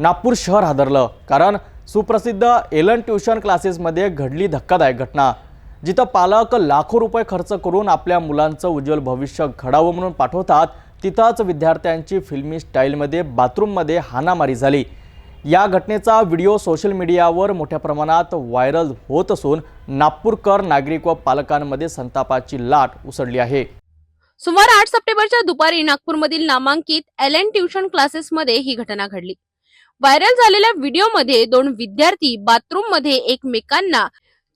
नागपूर शहर हादरलं कारण सुप्रसिद्ध एलन ट्युशन क्लासेसमध्ये घडली धक्कादायक घटना जिथं पालक लाखो रुपये खर्च करून आपल्या मुलांचं उज्ज्वल भविष्य घडावं म्हणून पाठवतात. तिथंच विद्यार्थ्यांची फिल्मी स्टाईलमध्ये बाथरूममध्ये हाणामारी झाली. या घटनेचा व्हिडिओ सोशल मीडियावर मोठ्या प्रमाणात व्हायरल होत असून नागपूरकर नागरिक व पालकांमध्ये संतापाची लाट उसळली आहे. सुमारे आठ सप्टेंबरच्या दुपारी नागपूरमधील नामांकित एल एन ट्युशन क्लासेसमध्ये ही घटना घडली. व्हायरल झालेल्या व्हिडिओमध्ये दोन विद्यार्थी बाथरूममध्ये एकमेकांना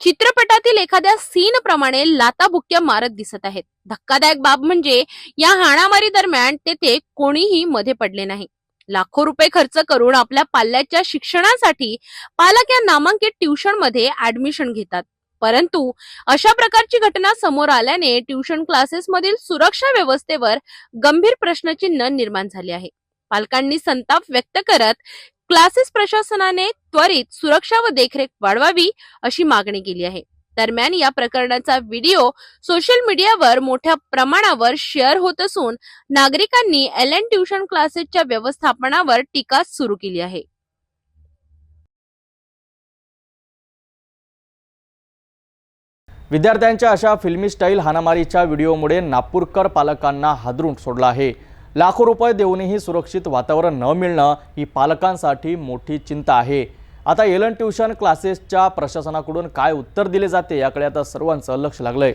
चित्रपटातील एखाद्या सीन प्रमाणे लाताबुक्क्या मारत दिसत आहेत. धक्कादायक बाब म्हणजे या हाणामारी दरम्यान तेथे कोणीही मध्ये पडले नाही. लाखो रुपये खर्च करून आपल्या पाल्याच्या शिक्षणासाठी पालक या नामांकित ट्युशनमध्ये ऍडमिशन घेतात. परंतु अशा प्रकारची घटना समोर आल्याने ट्युशन क्लासेस मधील सुरक्षा व्यवस्थेवर गंभीर प्रश्नचिन्ह निर्माण झाले आहे. पालकांनी संताप व्यक्त करत क्लासेस प्रशासनाने त्वरित सुरक्षा व देखरेख वाढवावी अशी मागणी केली आहे. दरम्यान या प्रकरणाचा व्हिडिओ सोशल मीडियावर मोठ्या प्रमाणावर शेअर होत असून नागरिकांनी एल एन ट्युशन क्लासेसच्या व्यवस्थापनावर टीका सुरू केली आहे. विद्यार्थ्यांच्या अशा फिल्मी स्टाईल हाणामारीच्या व्हिडिओमुळे नागपूरकर पालकांना हादरून सोडला आहे. लाखो रुपये देऊनही सुरक्षित वातावरण न मिळणं ही पालकांसाठी मोठी चिंता आहे. आता एलन ट्युशन क्लासेसच्या प्रशासनाकडून काय उत्तर दिले जाते याकडे आता सर्वांचं लक्ष लागलंय.